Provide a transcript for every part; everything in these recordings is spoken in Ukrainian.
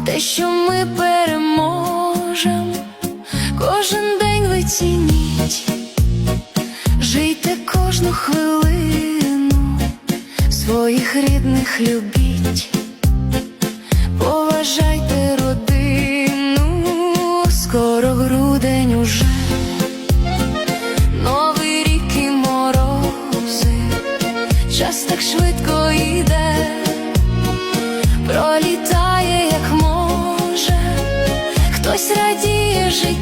в те, що ми переможем, кожен день ви цініть, жийте кожну хвилину, своїх рідних любіть, поважайте родину, скоро грудень уже. Час так швидко йде, радіє життю,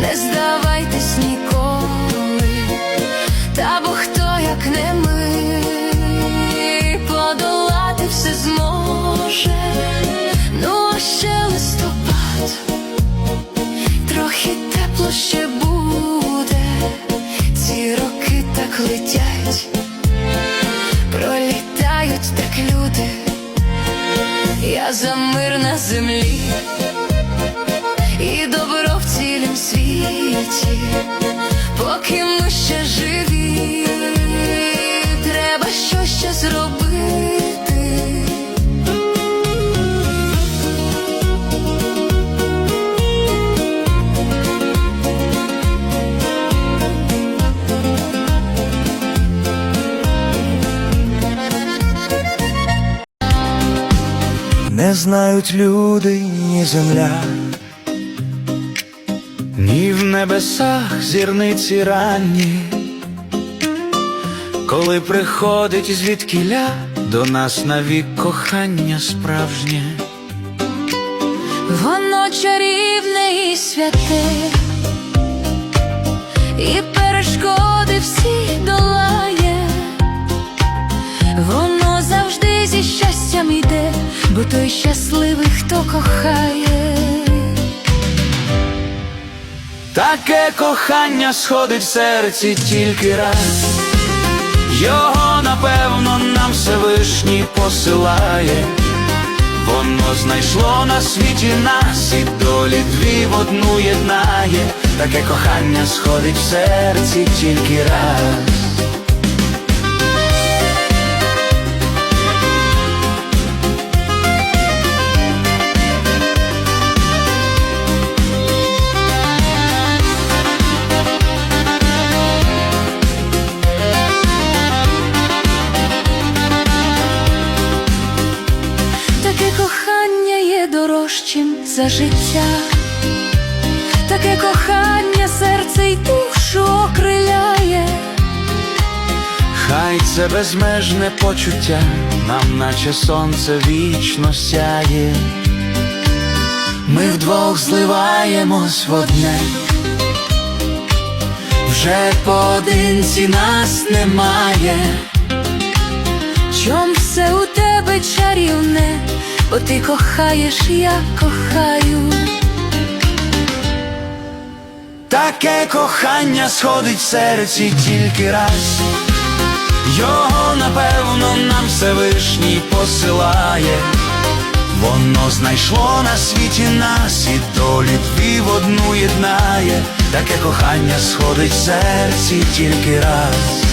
не здавайтесь ніколи, та бо хто, як не ми, подолати все зможе, ну а ще листопад, трохи тепло ще буде, ці роки так летять, пролітають так люди, я за мир на землі світі, поки ми ще живі, треба щось ще зробити. Не знають люди, ні земля, небесах зірниці ранні, коли приходить звідкіля до нас навік кохання справжнє. Воно чарівне і святе, і перешкоди всі долає, воно завжди зі щастям йде, бо той щасливий, хто кохає. Таке кохання сходить в серці тільки раз, його напевно нам Всевишній посилає, воно знайшло на світі нас і долі дві в одну єднає, таке кохання сходить в серці тільки раз. Життя, таке кохання серце й душу окриляє. Хай це безмежне почуття, нам наче сонце вічно сяє. Ми вдвох зливаємось в одне, вже поодинці нас немає. Чом все у тебе чарівне, бо ти кохаєш, я кохаю. Таке кохання сходить в серці тільки раз. Його напевно нам Всевишній посилає. Воно знайшло на світі нас і долі дві в одну єднає. Таке кохання сходить в серці тільки раз.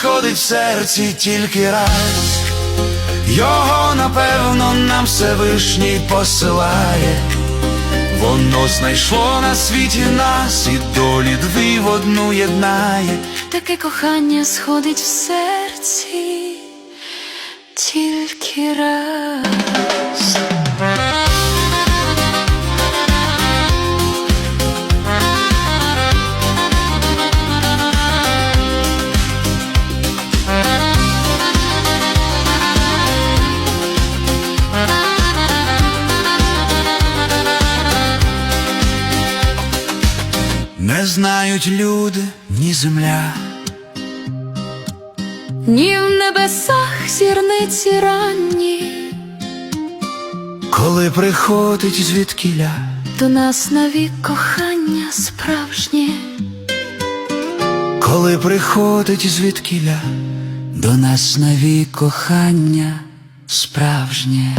Сходить в серці тільки раз. Його напевно нам Всевишній посилає. Воно знайшло на світі нас і долі дві в одну єднає. Таке кохання сходить в серці тільки раз. Знають люди, ні земля. Ні в небесах зірниці ранні, Коли приходить звідкіля, до нас навік кохання справжнє. коли приходить звідкіля, до нас навік кохання справжнє.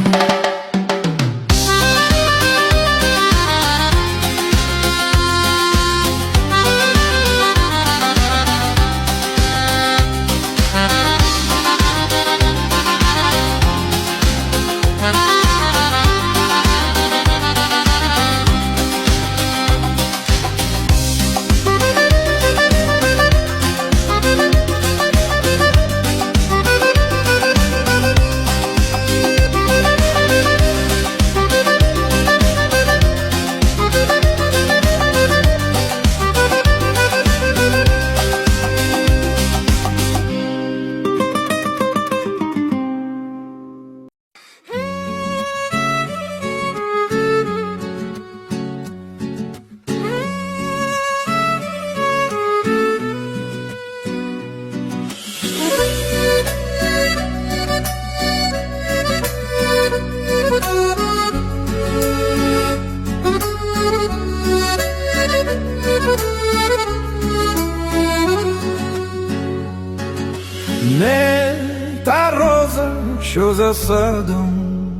Садом,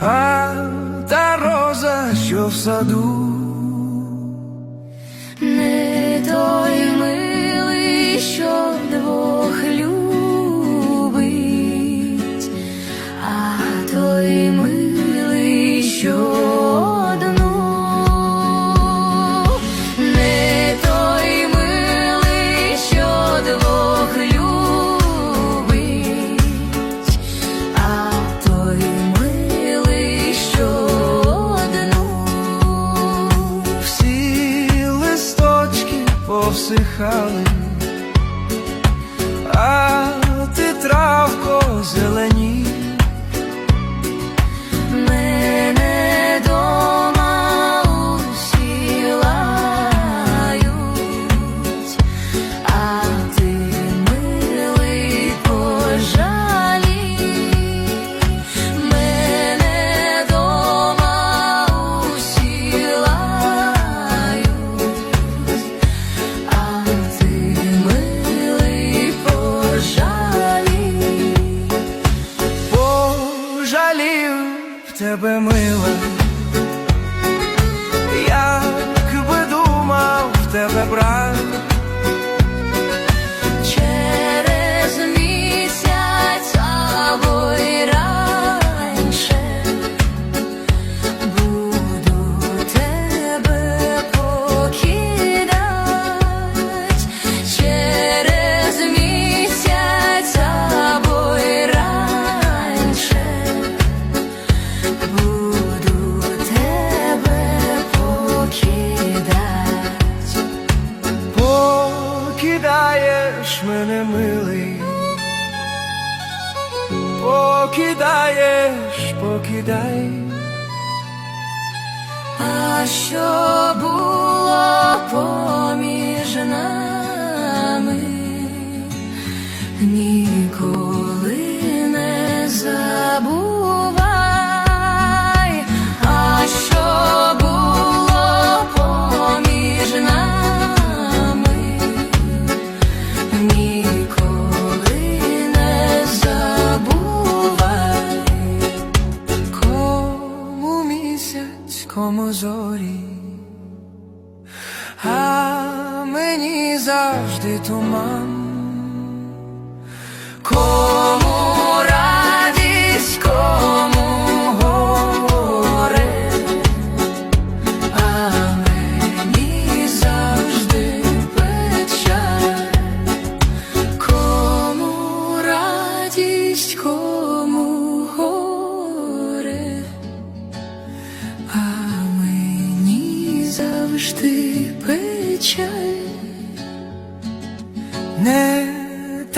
а та роза, що в саду. Не той милий, що двох повсихали, а ти травко зелені. Тебе мила, як би думав в тебе брат. Покидаєш мене, милий, покидаєш, покидай, А що було поміж нами, ніколи не забувай, місяць, кому зорі, а мені завжди туман.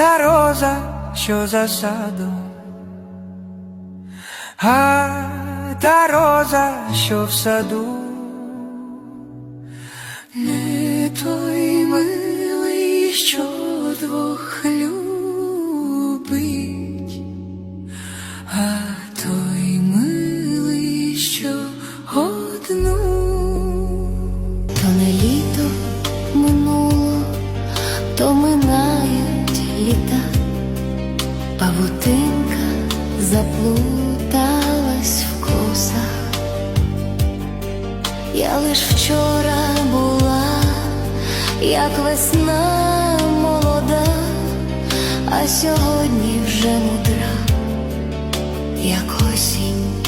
Та роза, що за садом, а та роза, що в саду. Не той милий, що двох любить, вчора була, як весна молода, а сьогодні вже мудра, як осінь.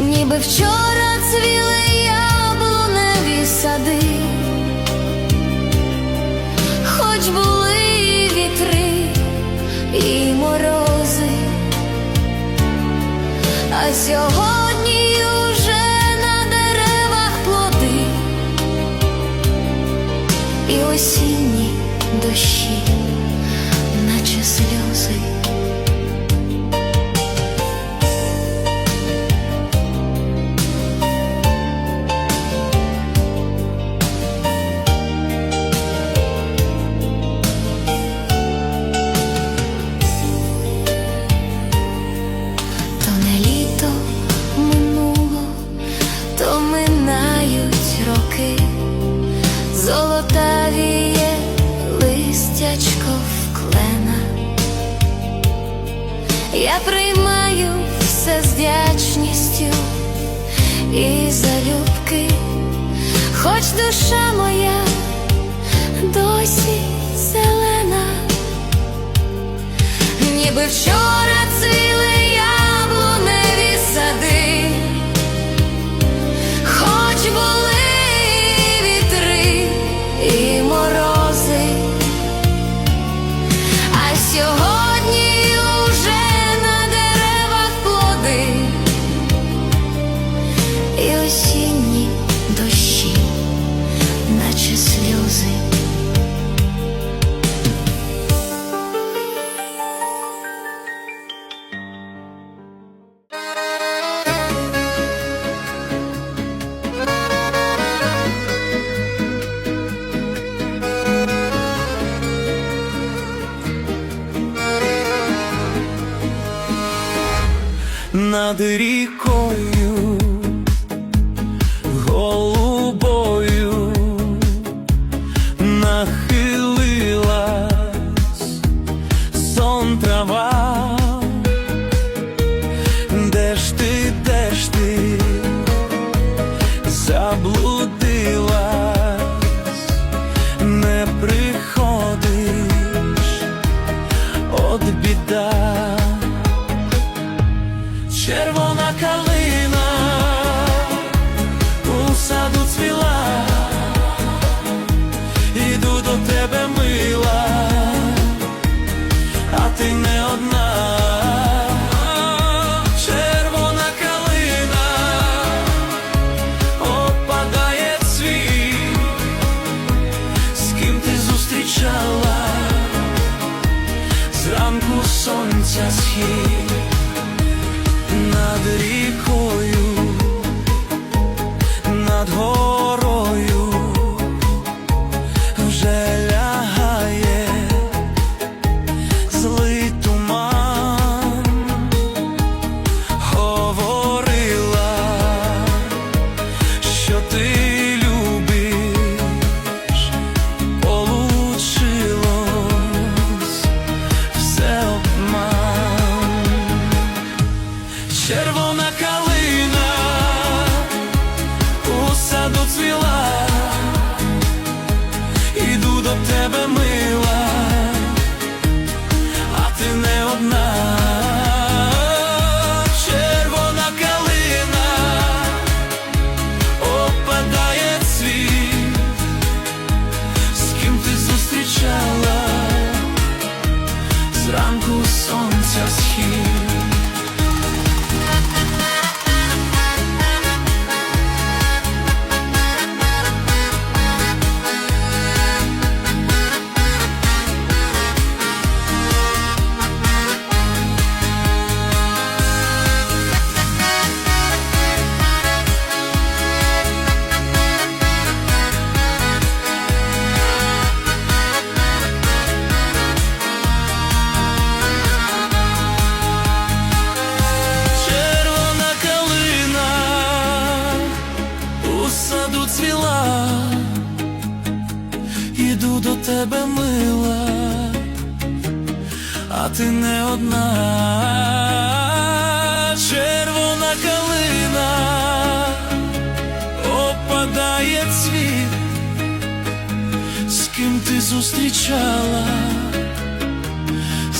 Ніби вчора цвіли яблуневі сади, хоч були вітри і морози, а сьогодні осінні дощі, душа моя досі зелена. Ніби вчора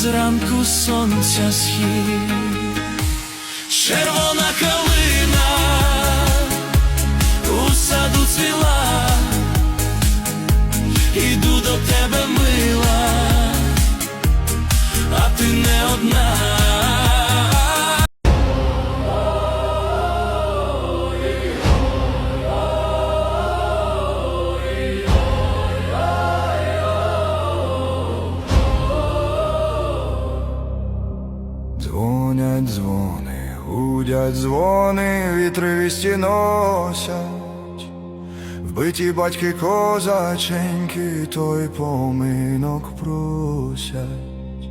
зранку сонця схід, червона гудять дзвони, вітри вісті носять, вбиті батьки козаченьки, той поминок просять,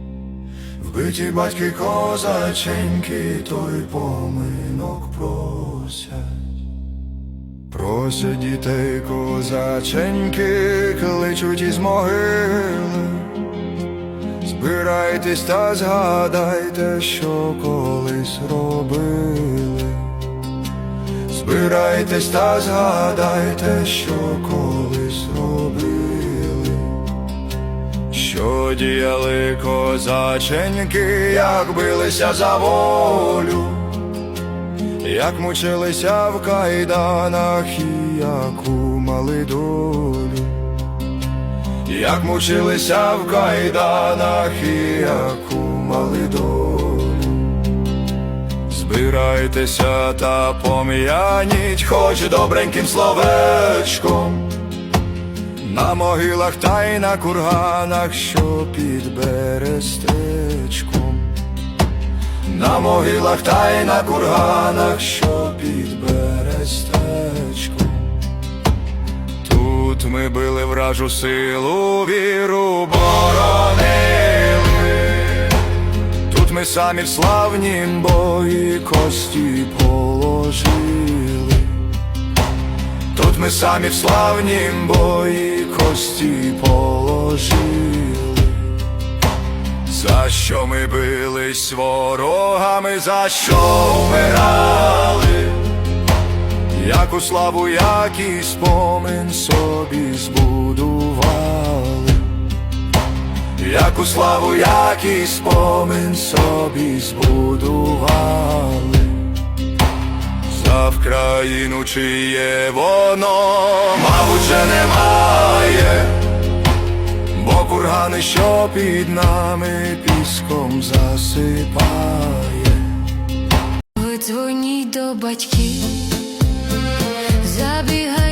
вбиті батьки козаченьки, той поминок просять. Просять дітей козаченьки, кличуть із могили. Збирайтесь та згадайте, що колись робили. Збирайтесь та згадайте, що колись робили. Що діяли козаченьки, як билися за волю, як мучилися в кайданах і яку мали долю. Як мучилися в кайданах і яку мали долю. Збирайтеся та пом'яніть, хоч добреньким словечком. На могилах та й на курганах, що під берестечком. На могилах та й на курганах, що під берестечком. Ми били вражу силу, віру боронили. Тут ми самі в славнім бої кості положили. Тут ми самі в славнім бої кості положили. За що ми бились ворогами, за що вмирали? Яку славу, який спомин собі збудували, яку славу, який спомин собі збудували, за Вкраїну чиє воно, мабуть, вже немає, бо кургани, що під нами піском засипає. Дзвоніть до батьків, забігайте у